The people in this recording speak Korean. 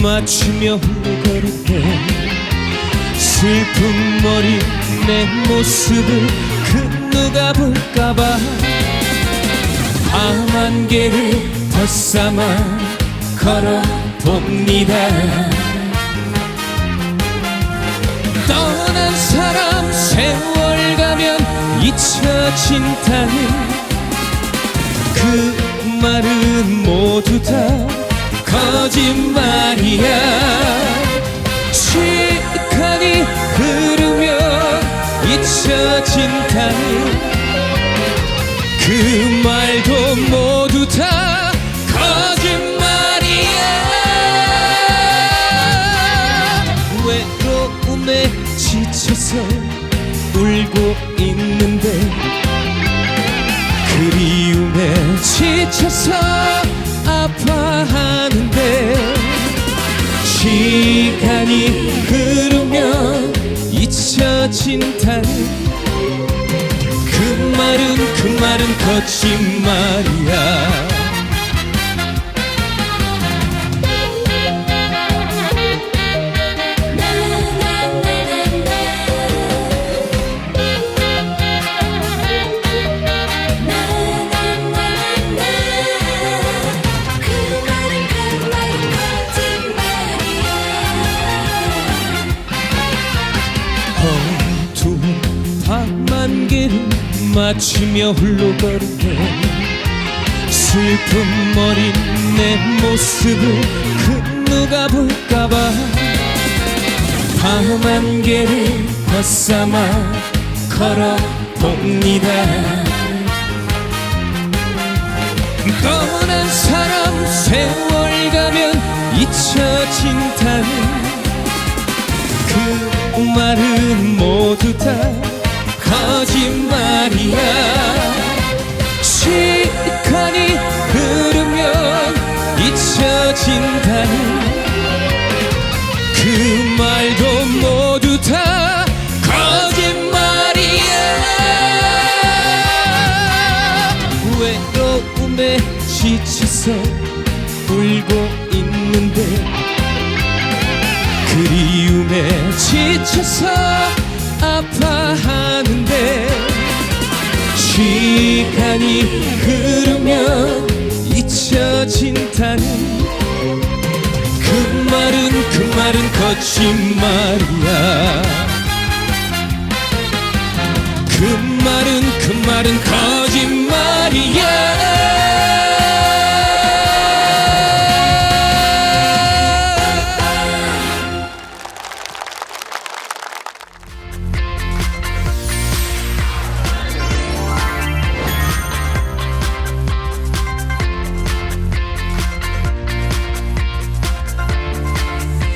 멈추며 걸을 때 슬픈 머리 내 모습을 그 누가 볼까봐 밤한 개를 더 삼아 걸어봅니다. 떠난 사람 세월 가면 잊혀진다는 그 말은 모두 다 거짓말 잊혀진다는 그 말도 모두 다 거짓말이야. 외로움에 지쳐서 울고 있는데 그리움에 지쳐서 아파하는데 시간이 흐르면 잊혀진 말은 거짓말이야. 어두운 밤만 개를 맞추며 걸을때 슬픈 머린 내 모습을 그 누가 볼까봐 밤한 개를 벗삼아 걸어봅니다. 떠난 사람 세월 가면 잊혀진다는 그 말은 모두 다 거짓말 이야. 시간이 흐르면 잊혀진다는 그 말도 모두 다 거짓말이야. 외로움에 지쳐서 울고 있는데 그리움에 지쳐서 아파하는데 시간이 흐르면 잊혀진다는 그 말은 그 말은 거짓말이야